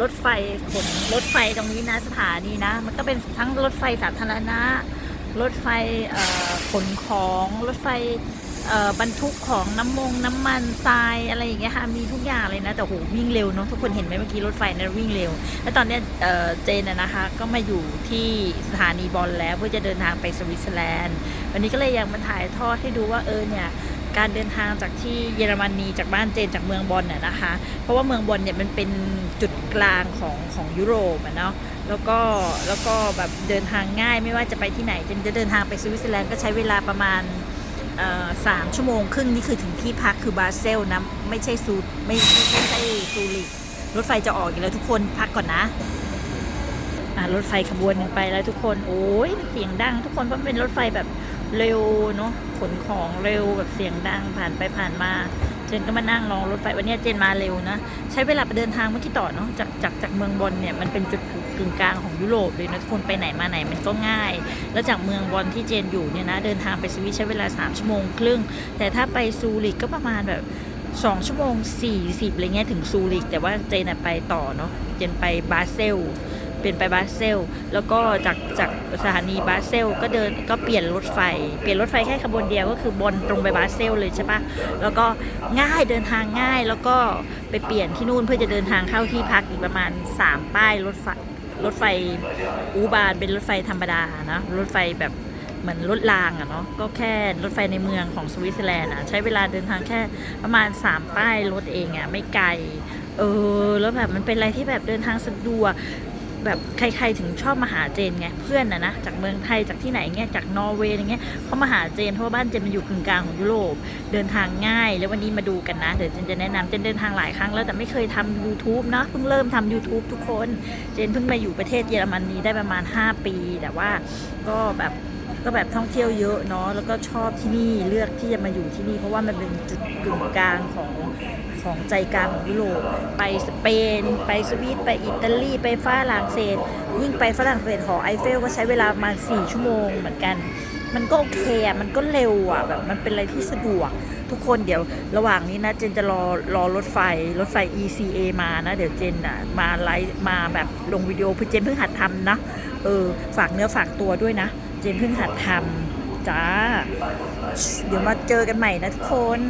รถไฟขนรถไฟตรงนี้นะสถานีนะ มันก็เป็นทั้งรถไฟสาธารณะ รถไฟขนของรถไฟ บรรทุกของน้ำมงน้ำมันทรายอะไรอย่างเงี้ยค่ะมีทุกอย่างเลยนะแต่โหวิ่งเร็วเนาะทุกคนเห็นไหมเมื่อกี้รถไฟนะวิ่งเร็ว แล้วตอนเนี้ยเเจนนะคะก็มาอยู่ที่สถานีบอลแล้วเพื่อจะเดินทางไปสวิตเซอร์แลนด์ วันนี้ก็เลยอยากมาถ่ายทอดให้ดูว่าเออเนี่ยการเดินทางจากที่เยอรมนีจากบ้านเจนจากเมืองบอลน่ะนะคะ เพราะว่าเมืองบอลเนี่ยมันเป็นจุดกลางของของยุโรปเนาะแล้วก็แล้วก็แบบเดินทางง่ายไม่ว่าจะไปที่ไหนเจนจะเดินทางไปสวิตเซอร์แลนด์ก็ใช้เวลาประมาณ สามชั่วโมงครึ่งนี่คือถึงที่พักคือบาเซลนะไม่ใช่ซูไม่ไม่ใช่ซูริกรถไฟจะออกอีกแล้วทุกคนพักก่อนนะอะรถไฟขบวนหนึ่งไปแล้วทุกคนโอ้ยเสียงดัง ทุกคนเพราะเป็นรถไฟแบบเร็วเนาะขนของเร็วแบบเสียงดังผ่านไปผ่านมา เจนก็มานั่งรอรถไฟวันนี้เจนมาเร็วนะ ใช้เวลาไปเดินทางเมื่อกี้ต่อเนาะจากจากจากเมืองบอลเนี่ยมันเป็นจุดกึ่งกลางของยุโรปเลยนะทุกคนไปไหนมาไหนมันก็ง่าย แล้วจากเมืองบอลที่เจนอยู่เนี่ยนะเดินทางไปสวิตใช้เวลา 3 ชั่วโมงครึ่ง แต่ถ้าไปซูริกก็ประมาณแบบ2ชั่วโมง40อะไรเงี้ยถึงซูริก แต่ว่าเจนไปต่อเนาะเจนไปบาเซล เปลี่ยนไปบาเซล แล้วก็จากจากสถานีบาเซลก็เดินก็เปลี่ยนรถไฟ เปลี่ยนรถไฟแค่ขบวนเดียวก็คือบนตรงไปบาเซลเลยใช่ปะแล้วก็ง่ายเดินทางง่ายแล้วก็ไปเปลี่ยนที่นู่นเพื่อจะเดินทางเข้าที่พักอีกประมาณ 3 ป้ายรถไฟรถไฟอูบานเป็นรถไฟธรรมดานะรถไฟแบบเหมือนรถรางอะเนาะก็แค่รถไฟในเมืองของสวิตเซอร์แลนด์อะใช้เวลาเดินทางแค่ประมาณ 3 ป้ายรถเองอะไม่ไกลเออแล้วแบบมันเป็นอะไรที่แบบเดินทางสะดวก แบบใครๆถึงชอบมาหาเจนไงเพื่อนนะนะจากเมืองไทยจากที่ไหนเงี้ยจากนอร์เวย์อะไรเงี้ยเขามาหาเจนเพราะว่าบ้านเจนมันอยู่กึ่งกลางของยุโรปเดินทางง่าย แล้ววันนี้มาดูกันนะเดี๋ยวเจนจะแนะนำเจนเดินทางหลายครั้งแล้วแต่ไม่เคยทำ YouTube เนาะเพิ่งเริ่มทำ YouTube ทุกคน เจนเพิ่งมาอยู่ประเทศเยอรมนีได้ประมาณ 5 ปี แต่ว่าก็แบบ ก็แบบท่องเที่ยวเยอะเนาะแล้วก็ชอบที่นี่เลือกที่จะมาอยู่ที่นี่ เพราะว่ามันเป็นจุดกึ่งกลางของของใจกลางของยุโรปไปสเปน ไปสวิตไปอิตาลี ไปฝรั่งเศส ยิ่งไปฝรั่งเศสหอไอเฟลก็ใช้เวลาประมาณ4ชั่วโมงเหมือนกัน มันก็โอเคอะมันก็เร็วอะแบบมันเป็นอะไรที่สะดวกทุกคนเดี๋ยวระหว่างนี้นะเจนจะรอรอรถไฟรถไฟ ECA มานะ เดี๋ยวเจนอะมาไลฟ์มาแบบลงวิดีโอเพื่อเจนเพิ่งหัดทำนะเออฝากเนื้อฝากตัวด้วยนะ เจนเพิ่งหัดทำจ้า เดี๋ยวมาเจอกันใหม่นะทุกคน